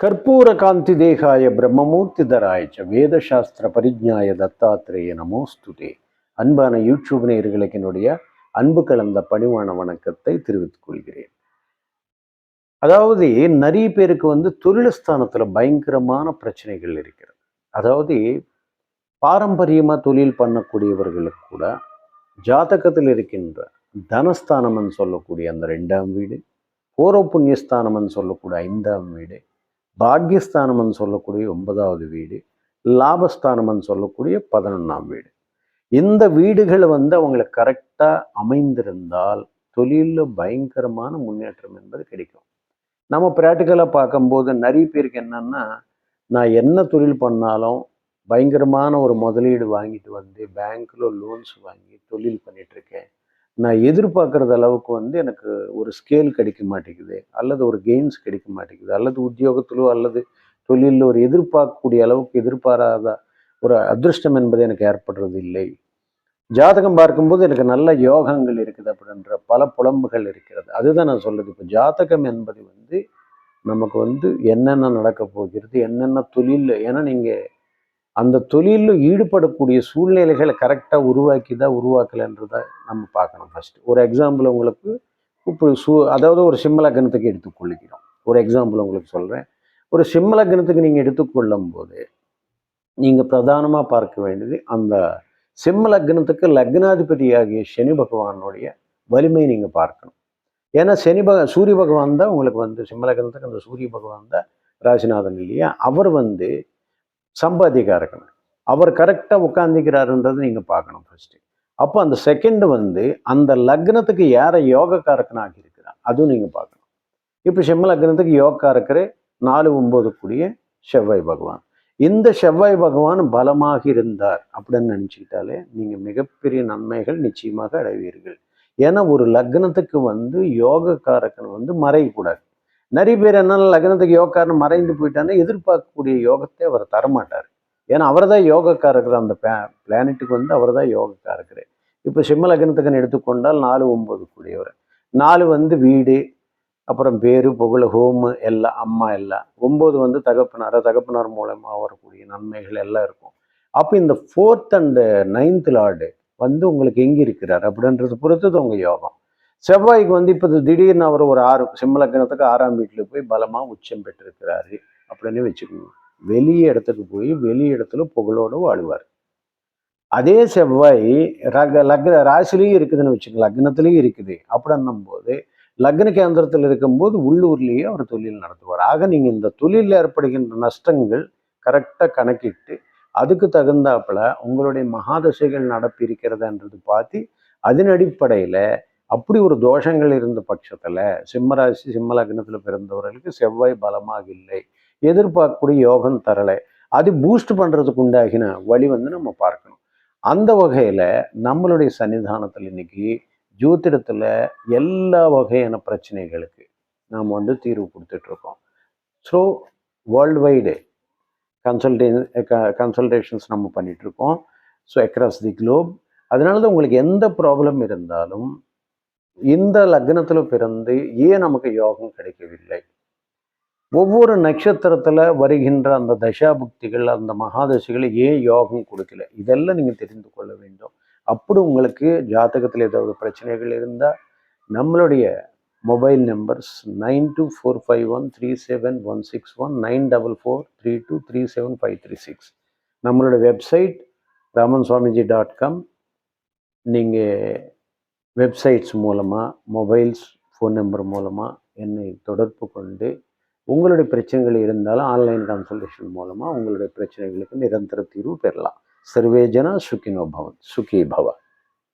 கற்பூர காந்தி தேகாய பிரம்மமூர்த்திதராய ச வேதசாஸ்திர பரிஜாய தத்தாத்திரேய நமோஸ்துதே அன்பான யூடியூப் நேயர்களுக்கு என்னுடைய அன்பு கலந்த பணிவான வணக்கத்தை தெரிவித்துக் கொள்கிறேன். அதாவது நிறைய பேருக்கு வந்து தொழிலஸ்தானத்தில் பயங்கரமான பிரச்சனைகள் இருக்கிறது. அதாவது பாரம்பரியமாக தொழில் பண்ணக்கூடியவர்களுக்கு கூட ஜாதகத்தில் இருக்கின்ற தனஸ்தானம்னு சொல்லக்கூடிய அந்த ரெண்டாம் வீடு பூர்வ புண்ணியஸ்தானம்னு சொல்லக்கூடிய ஐந்தாம் வீடு பாக்யஸ்தானம்னு சொல்லக்கூடிய ஒன்பதாவது வீடு லாபஸ்தானம்னு சொல்லக்கூடிய பதினொன்றாம் வீடு. இந்த வீடுகள் வந்து அவங்களுக்கு கரெக்டாக அமைந்திருந்தால் தொழிலில் பயங்கரமான முன்னேற்றம் என்பது கிடைக்கும். நம்ம ப்ராக்டிக்கலாக பார்க்கும்போது நிறைய பேருக்கு என்னன்னா நான் என்ன தொழில் பண்ணாலும் பயங்கரமான ஒரு முதலீடு வாங்கிட்டு வந்து பேங்க்கில் லோன்ஸ் வாங்கி தொழில் பண்ணிகிட்ருக்கேன் நான் எதிர்பார்க்குறது அளவுக்கு வந்து எனக்கு ஒரு ஸ்கேல் கிடைக்க மாட்டேங்குது அல்லது ஒரு கெயின்ஸ் கிடைக்க மாட்டேங்குது அல்லது உத்தியோகத்திலோ அல்லது தொழிலில் ஒரு எதிர்பார்க்கக்கூடிய அளவுக்கு எதிர்பாராத ஒரு அதிர்ஷ்டம் என்பது எனக்கு ஏற்படுறது இல்லை. ஜாதகம் பார்க்கும்போது எனக்கு நல்ல யோகங்கள் இருக்குது அப்படின்ற பல புலம்புகள் இருக்கிறது. அதுதான் நான் சொல்கிறது இப்போ ஜாதகம் என்பது வந்து நமக்கு வந்து என்னென்ன நடக்க போகிறது என்னென்ன தொழில் ஏன்னா நீங்கள் அந்த தொழிலில் ஈடுபடக்கூடிய சூழ்நிலைகளை கரெக்டாக உருவாக்கி தான் உருவாக்கலைன்றதை நம்ம பார்க்கணும் ஃபஸ்ட்டு ஒரு எக்ஸாம்பிள் உங்களுக்கு இப்போ சூ அதாவது ஒரு சிம்ம லக்னத்துக்கு எடுத்துக்கொள்கிறோம். ஒரு எக்ஸாம்பிள் உங்களுக்கு சொல்கிறேன் ஒரு சிம்மலக்னத்துக்கு நீங்கள் எடுத்துக்கொள்ளும் போது நீங்கள் பிரதானமாக பார்க்க வேண்டியது அந்த சிம்ம லக்னத்துக்கு லக்னாதிபதியாகிய சனி பகவானுடைய வலிமை நீங்கள் பார்க்கணும். ஏன்னா சனி பக சூரிய பகவான் தான் உங்களுக்கு வந்து சிம்ம லக்னத்துக்கு அந்த சூரிய பகவான் தான் ராசிநாதன் இல்லையா? அவர் வந்து சம்பாதிக்காரக்கன் அவர் கரெக்டாக உட்காந்துக்கிறாருன்றதை நீங்கள் பார்க்கணும் ஃபர்ஸ்ட்டு அப்போ அந்த செகண்டு வந்து அந்த லக்னத்துக்கு யாரை யோகக்காரக்கனாக இருக்கிறார் அதுவும் நீங்கள் பார்க்கணும். இப்போ சிம்ம லக்னத்துக்கு யோகக்காரக்கரே நாலு ஒம்பது கூடிய செவ்வாய் பகவான். இந்த செவ்வாய் பகவான் பலமாக இருந்தார் அப்படின்னு நினச்சிக்கிட்டாலே நீங்கள் மிகப்பெரிய நன்மைகள் நிச்சயமாக அடைவீர்கள். ஏன்னா ஒரு லக்னத்துக்கு வந்து யோகக்காரக்கன் வந்து மறையக்கூடாது. நிறைய பேர் என்னால் லக்னத்துக்கு யோகக்காரன் மறைந்து போயிட்டான்னா எதிர்பார்க்கக்கூடிய யோகத்தை அவர் தரமாட்டார். ஏன்னா அவர் தான் யோகக்காரர். அந்த பிளானட்டுக்கு வந்து அவர் தான் யோகக்காரர். இப்போ சிம்ம லக்னத்துக்குன்னு எடுத்துக்கொண்டால் நாலு ஒம்பது கூடியவர். நாலு வந்து வீடு அப்புறம் பேரு புகழ் ஹோமு எல்லாம் அம்மா எல்லாம் ஒம்பது வந்து தகப்பனார். தகப்பனார் மூலமாக வரக்கூடிய நன்மைகள் எல்லாம் இருக்கும். அப்போ இந்த ஃபோர்த் அண்டு நைன்த் லார்டு வந்து உங்களுக்கு எங்கே இருக்கிறார்? அப்படின்றது பொறுத்தது உங்கள் யோகம். செவ்வாய்க்கு வந்து இப்போ திடீர்னு அவர் ஒரு ஆறு சிம்மலக்கணத்துக்கு ஆறாம் வீட்டில் போய் பலமாக உச்சம் பெற்றிருக்கிறாரு அப்படின்னு வச்சுக்கோங்க. வெளி இடத்துக்கு போய் வெளி இடத்துல புகழோடு வாழ்வார். அதே செவ்வாய் ரக லக்ன ராசிலையும் இருக்குதுன்னு வச்சுக்கோங்க. லக்னத்துலேயும் இருக்குது. அப்படின்னும் போது லக்ன கேந்திரத்தில் இருக்கும்போது உள்ளூர்லேயே அவர் தொழில் நடத்துவார். ஆக நீங்கள் இந்த தொழிலில் ஏற்படுகின்ற நஷ்டங்கள் கரெக்டாக கணக்கிட்டு அதுக்கு தகுந்தாப்புல உங்களுடைய மகாதசைகள் நடப்பு இருக்கிறதான்றது பார்த்து அதன் அடிப்படையில் அப்படி ஒரு தோஷங்கள் இருந்த பட்சத்தில் சிம்மராசி சிம்ம லக்னத்தில் பிறந்தவர்களுக்கு செவ்வாய் பலமாக இல்லை. எதிர்பார்க்கக்கூடிய யோகம் தரலை. அது பூஸ்ட் பண்ணுறதுக்கு உண்டாகின வழி வந்து நம்ம பார்க்கணும். அந்த வகையில் நம்மளுடைய சன்னிதானத்தில் இன்னைக்கு ஜோதிடத்தில் எல்லா வகையான பிரச்சனைகளுக்கு நாம் வந்து தீர்வு கொடுத்துட்ருக்கோம் ஸோ வேர்ல்டு வைடு கன்சல்டே கன்சல்டேஷன்ஸ் நம்ம பண்ணிகிட்ருக்கோம் ஸோ அக்ராஸ் தி குளோப் அதனால தான் உங்களுக்கு எந்த ப்ராப்ளம் இருந்தாலும் இந்த லக்னத்தில் பிறந்து ஏன் நமக்கு யோகம் கிடைக்கவில்லை? ஒவ்வொரு நட்சத்திரத்தில் வருகின்ற அந்த தசாபுக்திகள் அந்த மகாதசிகள் ஏன் யோகம் கொடுக்கல? இதெல்லாம் நீங்கள் தெரிந்து கொள்ள வேண்டும். அப்படி உங்களுக்கு ஜாதகத்தில் ஏதாவது பிரச்சனைகள் இருந்தால் நம்மளுடைய mobile numbers nine two four five one three seven one six one nine double four three two three seven five three six. நம்மளோட website Raman Swamiji dot com. நீங்கள் வெப்சைட்ஸ் மூலமாக மொபைல்ஸ் ஃபோன் நம்பர் மூலமாக என்னை தொடர்பு கொண்டு உங்களுடைய பிரச்சனைகள் இருந்தாலும் ஆன்லைன் கன்சல்டேஷன் மூலமாக உங்களுடைய பிரச்சனைகளுக்கு நிரந்தர தீர்வு பெறலாம். சர்வேஜனா சுகினோ பவன் சுகி பவன்.